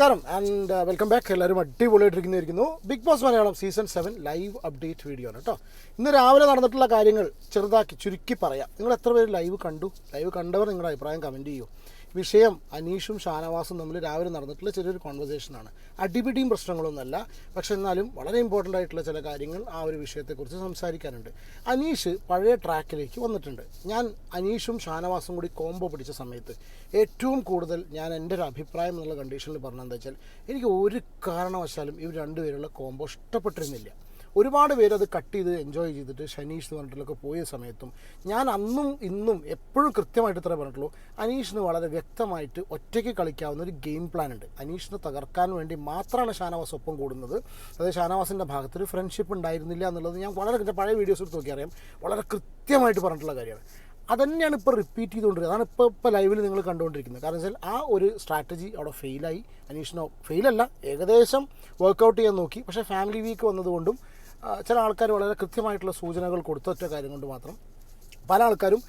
നമസ്കാരം. And welcome back എല്ലാവരും അടിപൊളിയായിട്ടിരിക്കുന്നിരിക്കുന്നു Bigg Boss Malayalam season seven live update video ആണ് കേട്ടോ ഇന്ന് രാവിലെ നടന്നിട്ടുള്ള കാര്യങ്ങൾ ചെറുതാക്കി ചുരുക്കി പറയാം. നിങ്ങൾ എത്ര പേര് ലൈവ് കണ്ടു? ലൈവ് കണ്ടവർ നിങ്ങളുടെ അഭിപ്രായം കമന്റ് ചെയ്യൂ. വിഷയം അനീഷും ഷാനവാസും തമ്മിൽ രാവിലെ നടന്നിട്ടുള്ള ചെറിയൊരു കോൺവെർസേഷനാണ് അടിപിടിയും പ്രശ്നങ്ങളൊന്നുമല്ല. പക്ഷെ എന്നാലും വളരെ ഇമ്പോർട്ടന്റ് ആയിട്ടുള്ള ചില കാര്യങ്ങൾ ആ ഒരു വിഷയത്തെക്കുറിച്ച് സംസാരിക്കാനുണ്ട്. അനീഷ് പഴയ ട്രാക്കിലേക്ക് വന്നിട്ടുണ്ട്. ഞാൻ അനീഷും ഷാനവാസും കൂടി കോംബോ പിടിച്ച സമയത്ത് ഏറ്റവും കൂടുതൽ ഞാൻ എന്റെ ഒരു അഭിപ്രായം എന്നുള്ള കണ്ടീഷനിൽ പറഞ്ഞതെന്താ വെച്ചാൽ എനിക്ക് ഒരു കാരണവശാലും ഇവർ രണ്ടുപേരുള്ള കോംബോ ഇഷ്ടപ്പെട്ടിരുന്നില്ല. ഒരുപാട് പേര് അത് കട്ട് ചെയ്ത് എൻജോയ് ചെയ്തിട്ട് ഷനീഷ് എന്ന് പറഞ്ഞിട്ടൊക്കെ പോയ സമയത്തും ഞാൻ അന്നും ഇന്നും എപ്പോഴും കൃത്യമായിട്ട് ഇത്ര പറഞ്ഞിട്ടുള്ളൂ. അനീഷിന് വളരെ വ്യക്തമായിട്ട് ഒറ്റയ്ക്ക് കളിക്കാവുന്ന ഒരു ഗെയിം പ്ലാൻ ഉണ്ട്. അനീഷിനെ തകർക്കാൻ വേണ്ടി മാത്രമാണ് ഷാനവാസ് ഒപ്പം കൂടുന്നത്. അതായത് ഷാനവാസിന്റെ ഭാഗത്ത് ഒരു ഫ്രണ്ട്ഷിപ്പ് ഉണ്ടായിരുന്നില്ല എന്നുള്ളത് ഞാൻ വളരെ പഴയ വീഡിയോസ് എടുത്ത് നോക്കിയറിയാം വളരെ കൃത്യമായിട്ട് പറഞ്ഞിട്ടുള്ള കാര്യമാണ്. അതന്നെയാണ് ഇപ്പോൾ റിപ്പീറ്റ് ചെയ്തുകൊണ്ടിരിക്കുന്നത്. അതാണ് ഇപ്പോൾ ഇപ്പോൾ ലൈവിൽ നിങ്ങൾ കണ്ടുകൊണ്ടിരിക്കുന്നത്. കാരണം വെച്ചാൽ ആ ഒരു സ്ട്രാറ്റജി അവിടെ ഫെയിലായി അനീഷിനോ ഫെയിലല്ല ഏകദേശം വർക്കൗട്ട് ചെയ്യാൻ നോക്കി. പക്ഷേ ഫാമിലി വീക്ക് വന്നതുകൊണ്ടും ചില ആൾക്കാർ വളരെ കൃത്യമായിട്ടുള്ള സൂചനകൾ കൊടുത്ത ഒറ്റ കാര്യം കൊണ്ട് മാത്രം പല ആൾക്കാരും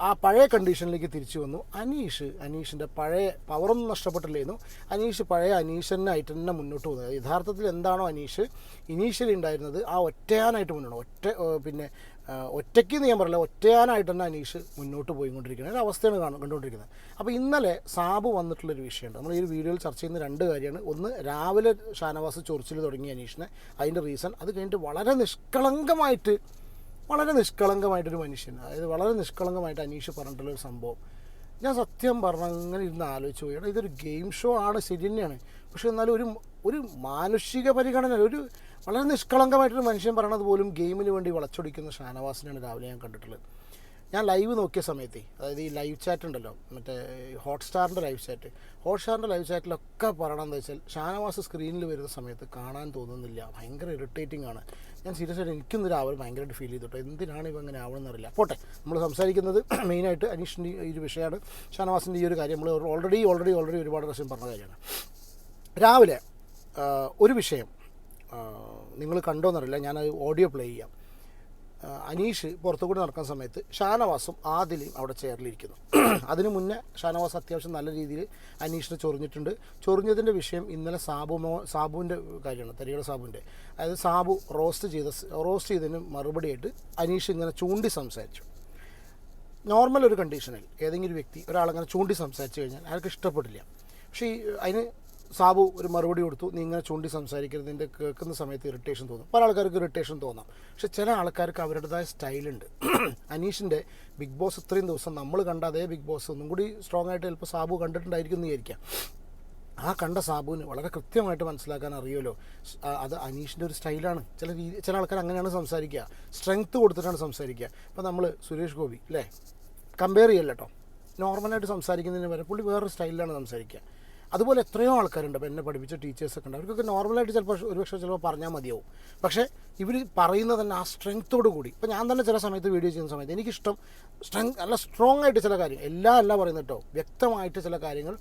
ആ, പഴയ കണ്ടീഷനിലേക്ക് തിരിച്ചു വന്നു. അനീഷ് അനീഷിന്റെ പഴയ പവറൊന്നും നഷ്ടപ്പെട്ടില്ലായിരുന്നു അനീഷ് പഴയ അനീഷനായിട്ട് തന്നെ മുന്നോട്ട് പോകുന്നത് യഥാർത്ഥത്തിൽ എന്താണോ അനീഷ്? ഇനീഷ്യലി ഉണ്ടായിരുന്നത് ആ ഒറ്റയാനായിട്ട് മുന്നോട്ട് ഒറ്റ പിന്നെ ഒറ്റയ്ക്ക് ഞാൻ പറയില്ല ഒറ്റയാനായിട്ട് തന്നെ അനീഷ് മുന്നോട്ട് പോയിക്കൊണ്ടിരിക്കുന്ന ഒരു അവസ്ഥയാണ് കാണു കണ്ടുകൊണ്ടിരിക്കുന്നത്. അപ്പോൾ ഇന്നലെ സാബ് വന്നിട്ടുള്ളൊരു വിഷയമുണ്ട്. നമ്മൾ ഈ വീഡിയോയിൽ ചർച്ച ചെയ്യുന്ന രണ്ട് കാര്യമാണ്. ഒന്ന് രാവിലെ ഷാനവാസ് ചൊറിച്ചിൽ തുടങ്ങിയ അനീഷിനെ. അതിന്റെ റീസൺ അത് കഴിഞ്ഞിട്ട് വളരെ നിഷ്കളങ്കമായിട്ട് വളരെ നിഷ്കളങ്കമായിട്ടൊരു മനുഷ്യൻ. അതായത് വളരെ നിഷ്കളങ്കമായിട്ട് അനീഷ് പറഞ്ഞിട്ടുള്ളൊരു സംഭവം. ഞാൻ സത്യം പറഞ്ഞ അങ്ങനെ ഇരുന്ന് ആലോചിച്ച് പോയി ഇതൊരു ഗെയിം ഷോ ആണ് ശരി തന്നെയാണ്. പക്ഷെ എന്നാലും ഒരു ഒരു മാനുഷിക പരിഗണന ഒരു വളരെ നിഷ്കളങ്കമായിട്ടൊരു മനുഷ്യൻ പറയണത് പോലും ഗെയിമിന് വേണ്ടി വളച്ചൊടിക്കുന്ന ഷാനവാസിനെയാണ് രാവിലെ ഞാൻ കണ്ടിട്ടുള്ളത്. ഞാൻ ലൈവ് നോക്കിയ സമയത്ത് അതായത് ഈ ലൈവ് ചാറ്റ് ഉണ്ടല്ലോ മറ്റേ ഹോട്ട്സ്റ്റാറിന്റെ ലൈവ് ചാറ്റ് ഹോട്ട്സ്റ്റാറിന്റെ ലൈവ് ചാറ്റിലൊക്കെ പറയണമെന്ന് വെച്ചാൽ ഷാനവാസ് സ്ക്രീനിൽ വരുന്ന സമയത്ത് കാണാൻ തോന്നുന്നില്ല ഭയങ്കര ഇറിറ്റേറ്റിംഗ് ആണ്. ഞാൻ സീരിയസ് ആയിട്ട് എനിക്കൊന്നും രാവിലെ ഭയങ്കരമായിട്ട് ഫീൽ ചെയ്തിട്ടോ എന്തിനാണ് ഇവ അങ്ങനെ ആവണം എന്നറിയില്ല പോട്ടെ നമ്മൾ സംസാരിക്കുന്നത് മെയിനായിട്ട് അനീഷിന്റെ ഈ ഒരു വിഷയമാണ്. ഷാനവാസിന്റെ ഈ ഒരു കാര്യം നമ്മൾ ഓൾറെഡി ഓൾറെഡി ഓൾറെഡി ഒരുപാട് പ്രാവശ്യം പറഞ്ഞ കാര്യമാണ്. രാവിലെ ഒരു വിഷയം നിങ്ങൾ കണ്ടോന്നറിയില്ല ഞാൻ ഓഡിയോ പ്ലേ ചെയ്യാം. അനീഷ് പുറത്തുകൂടി നടക്കുന്ന സമയത്ത് ഷാനവാസും ആദിലും അവിടെ ചേറിലിരിക്കുന്നു അതിനു മുന്നേ ഷാനവാസ് അത്യാവശ്യം നല്ല രീതിയിൽ അനീഷിനെ ചൊറിഞ്ഞിട്ടുണ്ട്. ചൊറിഞ്ഞതിന്റെ വിഷയം ഇന്നലെ സാബുമോ സാബുവിന്റെ കാര്യമാണ് തരികട സാബുവിന്റെ അതായത് സാബു റോസ്റ്റ് ചെയ്ത റോസ്റ്റ് ചെയ്തതിന് മറുപടിയായിട്ട് അനീഷ് ഇങ്ങനെ ചൂണ്ടി സംസാരിച്ചു. നോർമൽ ഒരു കണ്ടീഷനിൽ ഏതെങ്കിലും ഒരു വ്യക്തി ഒരാളങ്ങനെ ചൂണ്ടി സംസാരിച്ചു കഴിഞ്ഞാൽ അയാൾക്ക് ഇഷ്ടപ്പെടില്ല. പക്ഷേ അതിന് സാബു ഒരു മറുപടി കൊടുത്തു. നീ ഇങ്ങനെ ചൂണ്ടി സംസാരിക്കരുത്. നിന്റെ കേൾക്കുന്ന സമയത്ത് ഇറിറ്റേഷൻ തോന്നും. പല ആൾക്കാർക്ക് ഇറിറ്റേഷൻ തോന്നാം. പക്ഷെ ചില ആൾക്കാർക്ക് അവരുടേതായ സ്റ്റൈലുണ്ട് അനീഷിന്റെ ബിഗ് ബോസ് ഇത്രയും ദിവസം നമ്മൾ കണ്ട അതേ ബിഗ് ബോസ് ഒന്നും കൂടി സ്ട്രോങ് ആയിട്ട് ചിലപ്പോൾ സാബു കണ്ടിട്ടുണ്ടായിരിക്കും എന്ന് വിചാരിക്കാം. ആ കണ്ട സാബുവിന് വളരെ കൃത്യമായിട്ട് മനസ്സിലാക്കാൻ അറിയുമല്ലോ. അത് അനീഷിന്റെ ഒരു സ്റ്റൈലാണ് ചില രീതി ചില ആൾക്കാർ അങ്ങനെയാണ് സംസാരിക്കുക. സ്ട്രെങ്ത് കൊടുത്തിട്ടാണ് സംസാരിക്കുക. ഇപ്പോൾ നമ്മൾ സുരേഷ് ഗോപി അല്ലേ? കമ്പയർ ചെയ്യല്ലോ കേട്ടോ നോർമലായിട്ട് സംസാരിക്കുന്നതിന് വരെ പുള്ളി വേറൊരു സ്റ്റൈലിലാണ് സംസാരിക്കുക. അതുപോലെ എത്രയോ ആൾക്കാരുണ്ട്. എന്നെ പഠിപ്പിച്ച ടീച്ചേഴ്സൊക്കെ ഉണ്ട്. അവർക്കൊക്കെ നോർമലായിട്ട് ചിലപ്പോൾ ഒരുപക്ഷെ ചിലപ്പോൾ പറഞ്ഞാൽ മതിയാവും. പക്ഷേ ഇവർ പറയുന്നത് തന്നെ ആ സ്ട്രെങ്ത്തോട് കൂടി. ഇപ്പോൾ ഞാൻ തന്നെ ചില സമയത്ത് വീഡിയോ ചെയ്യുന്ന സമയത്ത് എനിക്കിഷ്ടം സ്ട്രെങ് നല്ല സ്ട്രോങ് ആയിട്ട് ചില കാര്യം എല്ലാം അല്ല പറയുന്നത് കേട്ടോ. വ്യക്തമായിട്ട് ചില കാര്യങ്ങൾ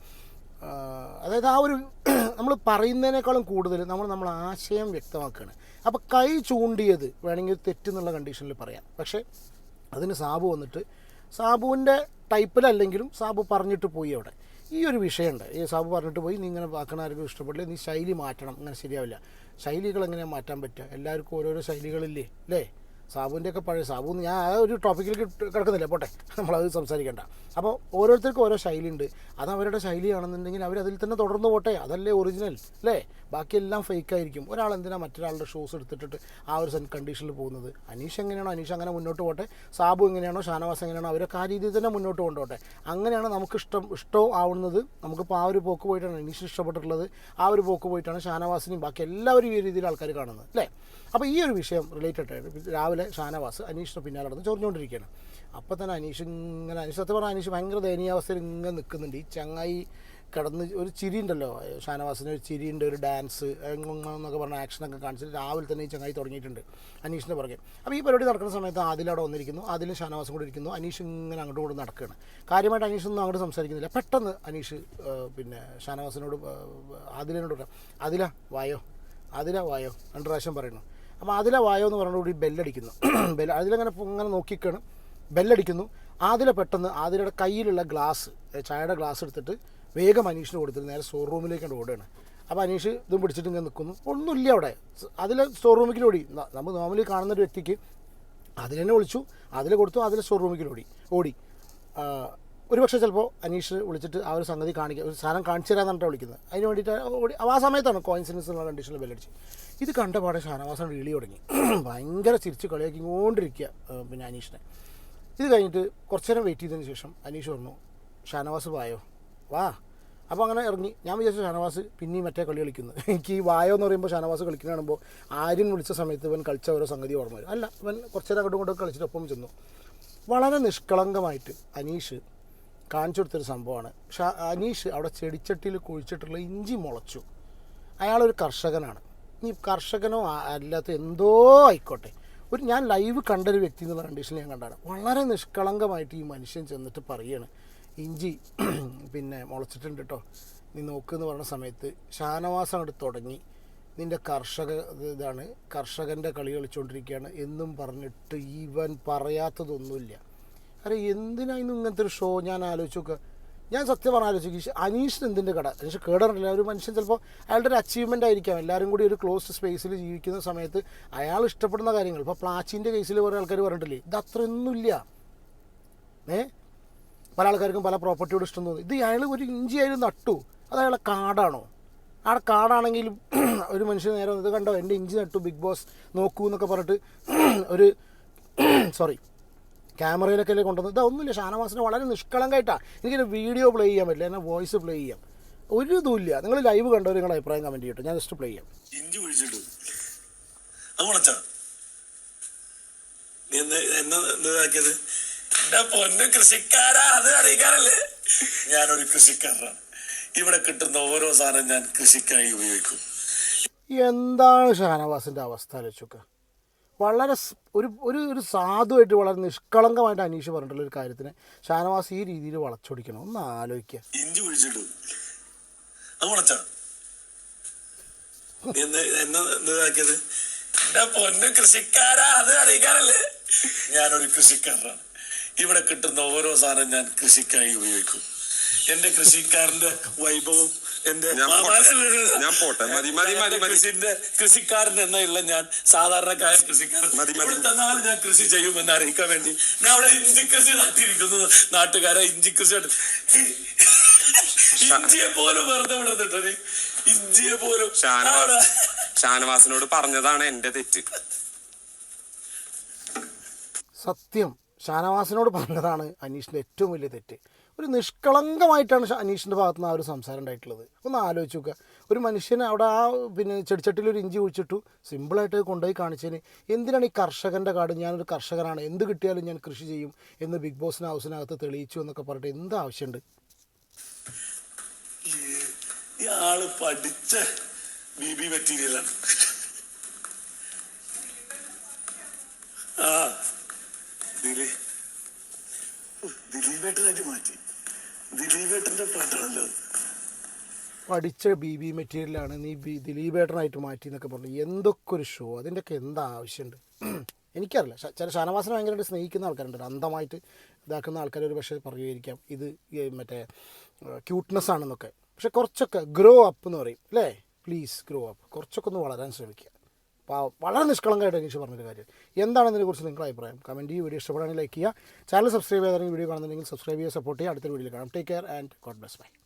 അതായത് ആ ഒരു നമ്മൾ പറയുന്നതിനേക്കാളും കൂടുതൽ നമ്മൾ നമ്മൾ ആശയം വ്യക്തമാക്കുകയാണ്. അപ്പോൾ കൈ ചൂണ്ടിയത് വേണമെങ്കിൽ തെറ്റെന്നുള്ള കണ്ടീഷനിൽ പറയാം. പക്ഷേ അതിന് സാബു വന്നിട്ട് സാബുവിന്റെ ടൈപ്പിലല്ലെങ്കിലും സാബു പറഞ്ഞിട്ട് പോയി അവിടെ. ഈ ഒരു വിഷയമുണ്ട്. ഈ സാബു പറഞ്ഞിട്ട് പോയി നീ ഇങ്ങനെ ആക്കണ ആർക്കും ഇഷ്ടപ്പെടില്ല നീ ശൈലി മാറ്റണം. അങ്ങനെ ശരിയാവില്ല. ശൈലികൾ എങ്ങനെയാണ് മാറ്റാൻ പറ്റുക? എല്ലാവർക്കും ഓരോരോ ശൈലികളില്ലേ? അല്ലേ? സാബുവിന്റെ ഒക്കെ പഴയ സാബു ഞാൻ ആ ഒരു ടോപ്പിക്കിൽ കിടക്കുന്നില്ല. പോട്ടെ നമ്മളത് സംസാരിക്കേണ്ട. അപ്പോൾ ഓരോരുത്തർക്കും ഓരോ ശൈലിയുണ്ട്. അത് അവരുടെ ശൈലിയാണെന്നുണ്ടെങ്കിൽ അവർ അതിൽ തന്നെ തുടർന്ന് പോട്ടെ. അതല്ലേ ഒറിജിനൽ അല്ലേ? ബാക്കിയെല്ലാം ഫേക്ക് ആയിരിക്കും. ഒരാൾ എന്തിനാ മറ്റൊരാളുടെ ഷൂസ് എടുത്തിട്ട് ആ ഒരു കണ്ടീഷനിൽ പോകുന്നത്? അനീഷ് എങ്ങനെയാണോ അനീഷ് അങ്ങനെ മുന്നോട്ട് പോട്ടെ. സാബു എങ്ങനെയാണോ ഷാനവാസ് എങ്ങനെയാണോ അവരൊക്കെ ആ രീതിയിൽ തന്നെ മുന്നോട്ട് കൊണ്ടുപോട്ടെ. അങ്ങനെയാണ് നമുക്ക് ഇഷ്ടം ഇഷ്ടവും ആവുന്നത്. നമുക്കിപ്പോൾ ആ ഒരു പോക്ക് പോയിട്ടാണ് അനീഷ് ഇഷ്ടപ്പെട്ടിട്ടുള്ളത്. ആ ഒരു പോക്ക് പോയിട്ടാണ് ഷാനവാസിനെയും ബാക്കി എല്ലാവരും ഈ രീതിയിൽ ആൾക്കാർ കാണുന്നത് അല്ലേ? അപ്പോൾ ഈ ഒരു വിഷയം റിലേറ്റഡ് ആയിട്ട് രാവിലെ ഷാനവാസ് അനീഷിന് പിന്നാലെ നടന്ന് ചൊറിഞ്ഞുകൊണ്ടിരിക്കുകയാണ്. അപ്പോൾ തന്നെ അനീഷ് ഇങ്ങനെ അനീഷ് സത്യം പറഞ്ഞാൽ അനീഷ് ഭയങ്കര ദയനീയാവസ്ഥയിൽ ഇങ്ങനെ നിൽക്കുന്നുണ്ട്. ഈ ചങ്ങായി കിടന്ന് ഒരു ചിരി ഉണ്ടല്ലോ ഷാനവാസിന് ഒരു ചിരി ഉണ്ട് ഒരു ഡാൻസ് എന്നൊക്കെ പറഞ്ഞ ആക്ഷനൊക്കെ കാണിച്ചിട്ട് രാവിലെ തന്നെ ഈ ചങ്ങായി തുടങ്ങിയിട്ടുണ്ട് അനീഷിന്റെ പുറകെ. അപ്പോൾ ഈ പരിപാടി നടക്കുന്ന സമയത്ത് ആദിൽ അവിടെ വന്നിരിക്കുന്നു ആദ്യം ഷാനവാസും കൂടി ഇരിക്കുന്നു അനീഷ് ഇങ്ങനെ അങ്ങോട്ടും ഇങ്ങോട്ടും നടക്കുകയാണ്. കാര്യമായിട്ട് അനീഷ് ഒന്നും അങ്ങോട്ട് സംസാരിക്കുന്നില്ല. പെട്ടെന്ന് അനീഷ് പിന്നെ ഷാനവാസിനോട് ആദിലിനോട് പറയാം ആദില വായോ ആദില വായോ രണ്ട് പ്രാവശ്യം പറയുന്നു. അപ്പോൾ അതിലെ വായോ എന്ന് പറഞ്ഞുകൂടി ബെല്ലടിക്കുന്നു. ബെല്ല അതിലങ്ങനെ ഇങ്ങനെ നോക്കിക്കാണ്. ബെല്ലടിക്കുന്നു. ആതിലെ പെട്ടെന്ന് ആദിലയുടെ കയ്യിലുള്ള ഗ്ലാസ് ചായയുടെ ഗ്ലാസ് എടുത്തിട്ട് വേഗം അനീഷിന് കൊടുത്തിട്ട് നേരെ സ്റ്റോർ റൂമിലേക്കാണ് ഓടുകയാണ്. അപ്പോൾ അനീഷ് ഇതും പിടിച്ചിട്ട് ഇങ്ങനെ നിൽക്കുന്നു ഒന്നുമില്ല അവിടെ. അതിൽ സ്റ്റോർ റൂമിലേക്ക് ഓടി നമ്മൾ നോർമലി കാണുന്ന ഒരു വ്യക്തിക്ക് അതിൽ തന്നെ വിളിച്ചു അതിൽ കൊടുത്തു അതിൽ സ്റ്റോർ റൂമിലേക്ക് ഓടി. ഓടി ആ, ഒരു പക്ഷേ ചിലപ്പോൾ അനീഷ് വിളിച്ചിട്ട് ആ ഒരു സംഗതി കാണിക്കുക ഒരു സാധനം കാണിച്ചു പറഞ്ഞിട്ട് വിളിക്കുന്നത്. അതിന് വേണ്ടിയിട്ട് ആ സമയത്താണ് കോയിൻസിഡൻസ് എന്നുള്ള കണ്ടീഷനിൽ ബെല്ലടിച്ച് ഇത് കണ്ട പാടെ വിളി തുടങ്ങി. ഭയങ്കര ചിരിച്ച് കളിയാക്കിക്കൊണ്ടിരിക്കുക പിന്നെ അനീഷിനെ. ഇത് കഴിഞ്ഞിട്ട് കുറച്ചു നേരം വെയിറ്റ് ചെയ്തതിന് ശേഷം അനീഷ് പറഞ്ഞു ഷാനവാസ് വായോ? വാ. അപ്പോൾ അങ്ങനെ ഇറങ്ങി. ഞാൻ വിചാരിച്ചു ഷാനവാസ് പിന്നെയും മറ്റേ കളി കളിക്കുന്നു. എനിക്ക് ഈ വായോ എന്ന് പറയുമ്പോൾ ഷാനവാസ് കളിക്കുന്ന കാണുമ്പോൾ ആര്യൻ വിളിച്ച സമയത്ത് ഇവൻ കളിച്ച ഓരോ സംഗതി ഓർമ്മ വരും. അല്ല ഇവൻ കുറച്ച് നേരം അങ്ങോട്ടും ഇങ്ങോട്ടും കളിച്ചിട്ട് ഒപ്പം ചെന്നു. വളരെ നിഷ്കളങ്കമായിട്ട് അനീഷ് കാണിച്ചു കൊടുത്തൊരു സംഭവമാണ്. പക്ഷേ അനീഷ് അവിടെ ചെടിച്ചട്ടിയിൽ കുഴിച്ചിട്ടുള്ള ഇഞ്ചി മുളച്ചു. അയാളൊരു കർഷകനാണ്. ഇനി കർഷകനോ അല്ലാത്ത എന്തോ ആയിക്കോട്ടെ. ഒരു ഞാൻ ലൈവ് കണ്ടൊരു വ്യക്തി എന്നുള്ള കണ്ടീഷനിൽ ഞാൻ കണ്ടാണ്. വളരെ നിഷ്കളങ്കമായിട്ട് ഈ മനുഷ്യൻ ചെന്നിട്ട് പറയാണ് ഇഞ്ചി പിന്നെ മുളച്ചിട്ടുണ്ട് കേട്ടോ നീ നോക്കുമെന്ന് പറഞ്ഞ സമയത്ത് ഷാനവാസം അങ്ങോട്ട് തുടങ്ങി. നിന്റെ കർഷക ഇതാണ് കർഷകന്റെ കളി കളിച്ചുകൊണ്ടിരിക്കുകയാണ് എന്നും പറഞ്ഞിട്ട് ഇവൻ പറയാത്തതൊന്നുമില്ല. അരെ എന്തിനായിരുന്നു ഇങ്ങനത്തെ ഒരു ഷോ ഞാൻ ആലോചിച്ച് നോക്കുക ഞാൻ സത്യം പറഞ്ഞ ആലോചിക്കും. അനീഷിന് എന്തിന്റെ കട? അനീഷ് കേടറില്ല. ഒരു മനുഷ്യൻ ചിലപ്പോൾ അയാളുടെ ഒരു അച്ചീവ്മെന്റ് ആയിരിക്കാം. എല്ലാവരും കൂടി ഒരു ക്ലോസ്ഡ് സ്പേസിൽ ജീവിക്കുന്ന സമയത്ത് അയാൾ ഇഷ്ടപ്പെടുന്ന കാര്യങ്ങൾ. ഇപ്പോൾ പ്ലാച്ചിന്റെ കേസിൽ കുറേ ആൾക്കാർ പറഞ്ഞിട്ടില്ലേ? ഇത് അത്രയൊന്നുമില്ല ഏ? പല ആൾക്കാർക്കും പല പ്രോപ്പർട്ടിയോട് ഇഷ്ടം തോന്നി. ഇത് അയാൾ ഒരു ഇഞ്ചി അയാൾ നട്ടു. അത് അയാളെ കാടാണോ? ആ കാടാണെങ്കിലും ഒരു മനുഷ്യൻ നേരം ഇത് കണ്ടോ? എന്റെ ഇഞ്ചി നട്ടു ബിഗ് ബോസ് നോക്കൂ എന്നൊക്കെ പറഞ്ഞിട്ട് ഒരു സോറി ക്യാമറയിലൊക്കെ അല്ലേ കൊണ്ടുവന്നത് ഇതൊന്നുമില്ല ഷാനവാസിനെ വളരെ നിഷ്കളങ്കായിട്ടാണ് എനിക്കൊരു വീഡിയോ പ്ലേ ചെയ്യാൻ പറ്റില്ല. എന്നാൽ വോയിസ് പ്ലേ ചെയ്യാം. ഒരു ഇതുമില്ല. നിങ്ങൾ ലൈവ് കണ്ടവർ നിങ്ങളുടെ അഭിപ്രായം കമന്റ് ചെയ്യട്ടെ. ഞാൻ ജസ്റ്റ് പ്ലേ ചെയ്യാം. ഇഞ്ചി എന്താക്കിയത് എന്റെ പൊന്ന് കൃഷിക്കാരാ. അത് അറിയിക്കാറല്ലേ ഞാനൊരു കൃഷിക്കാരനാണ്. ഇവിടെ കിട്ടുന്ന ഓരോ സാധനം ഞാൻ കൃഷിക്കായി ഉപയോഗിക്കും. എന്താണ് ഷാനവാസിന്റെ അവസ്ഥ ആലോചിച്ചൊക്കെ വളരെ ഒരു ഒരു ഒരു സാധുവായിട്ട് വളരെ നിഷ്കളങ്കമായിട്ട് അനീഷ് പറഞ്ഞിട്ടുള്ള ഒരു കാര്യത്തിന് ഷാനവാസ് ഈ രീതിയിൽ വളച്ചൊടിക്കണം. ഒന്ന് ആലോചിക്കുക ഞാനൊരു കൃഷിക്കാരനാണ്. ഇവിടെ കിട്ടുന്ന ഓരോ സാധനം ഞാൻ കൃഷിക്കായി ഉപയോഗിക്കും. എന്റെ കൃഷിക്കാരന്റെ വൈഭവം എന്റെ ഞാൻ പോട്ടെ. മതി, മതി, മതി. കൃഷിന്റെ കൃഷിക്കാരൻ എന്നുള്ള ഞാൻ സാധാരണക്കാരൻ കൃഷിക്കാരൻ. തന്നാൽ മതി. ഇവിടെ തന്നാലും ഞാൻ കൃഷി ചെയ്യുമെന്ന് അറിയിക്കാൻ വേണ്ടി ഞാൻ അവിടെ ഇഞ്ചി കൃഷി നട്ടിരിക്കുന്നത് നാട്ടുകാരെ ഇഞ്ചി കൃഷി ഇഞ്ചിയെ പോലും വെറുതെ വിടുന്നുണ്ടോ നീ? ഇഞ്ചിയെ പോലും ഷാനവാസ് ഷാനവാസിനോട് പറഞ്ഞതാണ് എന്റെ തെറ്റ്. സത്യം ഷാനവാസിനോട് പറഞ്ഞതാണ് അനീഷിന്റെ ഏറ്റവും വലിയ തെറ്റ്. ഒരു നിഷ്കളങ്കമായിട്ടാണ് അനീഷിന്റെ ഭാഗത്ത് നിന്ന് ആ ഒരു സംസാരം ഉണ്ടായിട്ടുള്ളത്. ഒന്ന് ആലോചിച്ച് നോക്കുക ഒരു മനുഷ്യൻ അവിടെ ആ പിന്നെ ചെടിച്ചട്ടിയിൽ ഒരു ഇഞ്ചി കുഴിച്ചിട്ടു സിമ്പിളായിട്ട് കൊണ്ടുപോയി കാണിച്ചതിന് എന്തിനാണ് ഈ കർഷകന്റെ കാട്? ഞാനൊരു കർഷകനാണ് എന്ത് കിട്ടിയാലും ഞാൻ കൃഷി ചെയ്യും എന്ന് ബിഗ് ബോസിന് ഹൗസിനകത്ത് തെളിയിച്ചു എന്നൊക്കെ പറഞ്ഞിട്ട് എന്ത് ആവശ്യമുണ്ട്? പഠിച്ച ബി മെറ്റീരിയലാണ് ആ ദിലീ മാറ്റി. പഠിച്ച ബി ബി മെറ്റീരിയലാണ് നീ ബി ദിലീപേട്ടനായിട്ട് മാറ്റി എന്നൊക്കെ പറഞ്ഞു. എന്തൊക്കെ ഒരു ഷോ അതിന്റെയൊക്കെ എന്താ ആവശ്യമുണ്ട്? എനിക്കറിയില്ല. ചില ഷാനവാസിനെ ഭയങ്കരമായിട്ട് സ്നേഹിക്കുന്ന ആൾക്കാരുണ്ട്. അന്ധമായിട്ട് ഇതാക്കുന്ന ആൾക്കാർ ഒരു പക്ഷേ പറയുമായിരിക്കാം. ഇത് മറ്റേ ക്യൂട്ട്നെസ് ആണെന്നൊക്കെ. പക്ഷെ കുറച്ചൊക്കെ ഗ്രോ അപ്പ് എന്ന് പറയും. അല്ലേ? പ്ലീസ് ഗ്രോ അപ്പ് കുറച്ചൊക്കെ ഒന്ന് വളരാൻ ശ്രമിക്കുക. വളരെ നിഷ്കളങ്കമായിട്ട് അനീഷ് പറഞ്ഞൊരു കാര്യം. എന്താണ് ഇതിനെക്കുറിച്ച് നിങ്ങളുടെ അഭിപ്രായം? കമന്റ് ചെയ്യും വീഡിയോ ഇഷ്ടപ്പെടുകയാണെങ്കിൽ ലൈക്ക് ചെയ്യുക. ചാനൽ സബ്സ്ക്രൈബ് ചെയ്താൽ വീഡിയോ കാണുന്നുണ്ടെങ്കിൽ സബ്സ്ക്രൈബ് ചെയ്യുക സപ്പോർട്ട് ചെയ്യുക. അടുത്തൊരു വീഡിയോയിൽ കാണാം. Take care and God bless bye